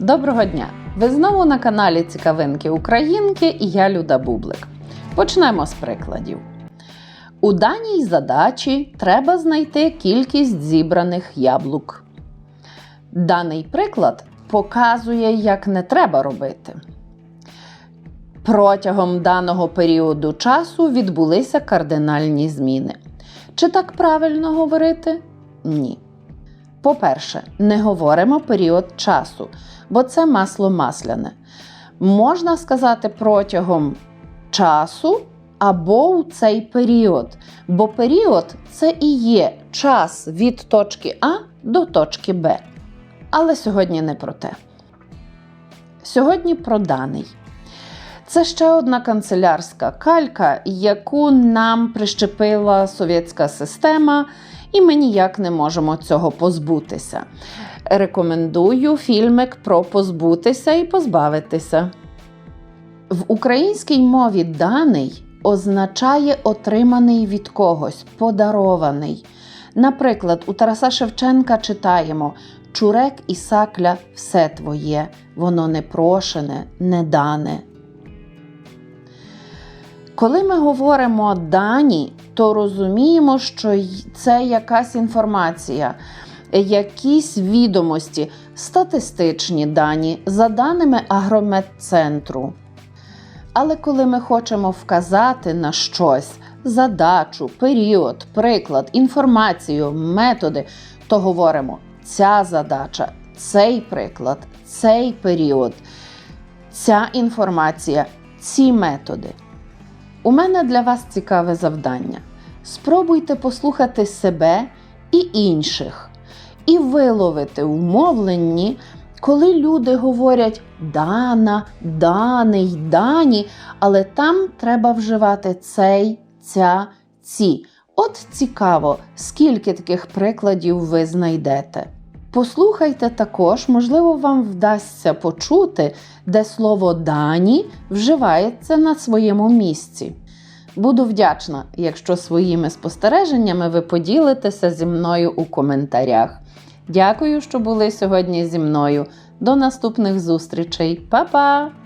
Доброго дня! Ви знову на каналі Цікавинки Українки і я Люда Бублик. Почнемо з прикладів. У даній задачі треба знайти кількість зібраних яблук. Даний приклад показує, як не треба робити. Протягом даного періоду часу відбулися кардинальні зміни. Чи так правильно говорити? Ні. По-перше, не говоримо період часу, бо це масло масляне. Можна сказати протягом часу або у цей період, бо період це і є час від точки А до точки Б. Але сьогодні не про те. Сьогодні про даний. Це ще одна канцелярська калька, яку нам прищепила совєтська система, і ми ніяк не можемо цього позбутися. Рекомендую фільмик про позбутися і позбавитися. В українській мові даний означає отриманий від когось, подарований. Наприклад, у Тараса Шевченка читаємо Чурек і сакля все твоє, воно не прошене, не дане. Коли ми говоримо дані, то розуміємо, що це якась інформація, якісь відомості, статистичні дані за даними агрометцентру. Але коли ми хочемо вказати на щось, задачу, період, приклад, інформацію, методи, то говоримо ця задача, цей приклад, цей період, ця інформація, ці методи. У мене для вас цікаве завдання. Спробуйте послухати себе і інших, і виловити в коли люди говорять дана, даний, дані, але там треба вживати цей, ця, ці. От цікаво, скільки таких прикладів ви знайдете. Послухайте також, можливо, вам вдасться почути, де слово дані вживається на своєму місці. Буду вдячна, якщо своїми спостереженнями ви поділитеся зі мною у коментарях. Дякую, що були сьогодні зі мною. До наступних зустрічей. Па-па!